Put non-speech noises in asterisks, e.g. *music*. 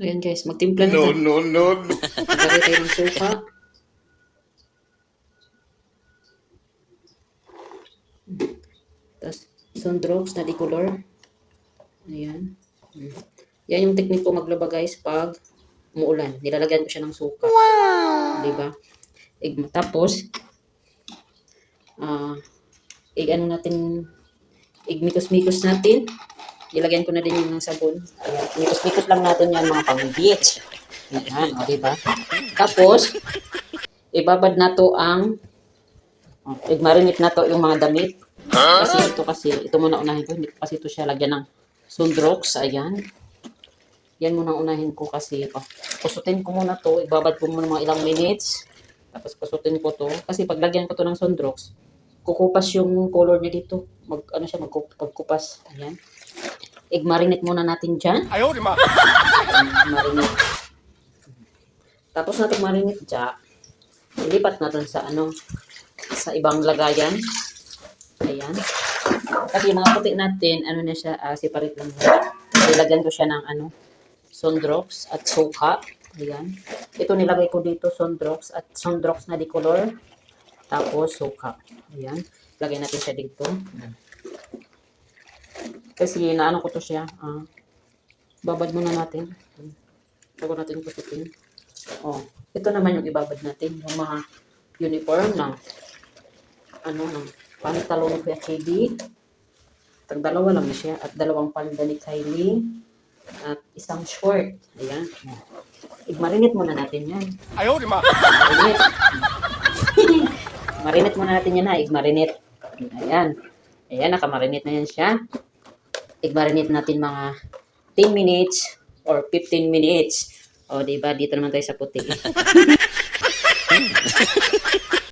Ayan guys, magtimpla na No, no, no, no. Maglagay tayo ng suka. Tapos, sundrops na decolor. Ayan. Mm. Yan yung technique ko maglaba guys pag umuulan. Nilalagyan ko siya ng suka. Wow! Diba? Ig, tapos, ah, ig ano natin, ig mikos-mikos natin. Ilagyan ko na din yung sabon. Ayan. Mikos-mikos lang natin yan mga pang-beach. Ayan, o diba? Tapos, ibabad na to ang oh, i-marinate na to yung mga damit. Kasi ito kasi, ito muna unahin ko. Hindi kasi ito siya lagyan ng sundrox. Ayan. Yan muna unahin ko kasi, oh, kusutin ko muna to. Ibabad ko muna mga ilang minutes. Tapos kusutin ko to. Kasi pag lagyan ko to ng sundrox, kukupas yung color niya dito. Mag, ano siya, magkup- magkupas. Ayan. I-marinate muna natin dyan. Ayaw, di ma. *laughs* marinate. Tapos natin marinate dyan, ilipat natin sa ano, sa ibang lagayan. Ayan. Kasi yung mga puti natin, ano na siya, ah, separate lang. yan. Ilagyan ko siya ng ano, sundrox at suka. Ayan. Ito nilagay ko dito, sundrox at sundrox na decolor. Tapos suka. Ayan. Lagay natin siya dito. Kasi naano ko to siya. Ah, babad muna natin. Bago natin kututin. Oh, ito naman yung ibabad natin. Yung mga uniform ng ano, ng pantalon Kuya KB. Tag dalawa lang siya. At dalawang palda ni Kylie. At isang short. Ayan. I-marinate muna natin yan. Ayaw, di ma. Marinate. *laughs* marinate muna natin yan ha. I-marinate. Ayan. Ayan, nakamarinate na yan siya i-marinate natin mga 10 minutes or 15 minutes. O, diba? Dito naman tayo sa puti. *laughs*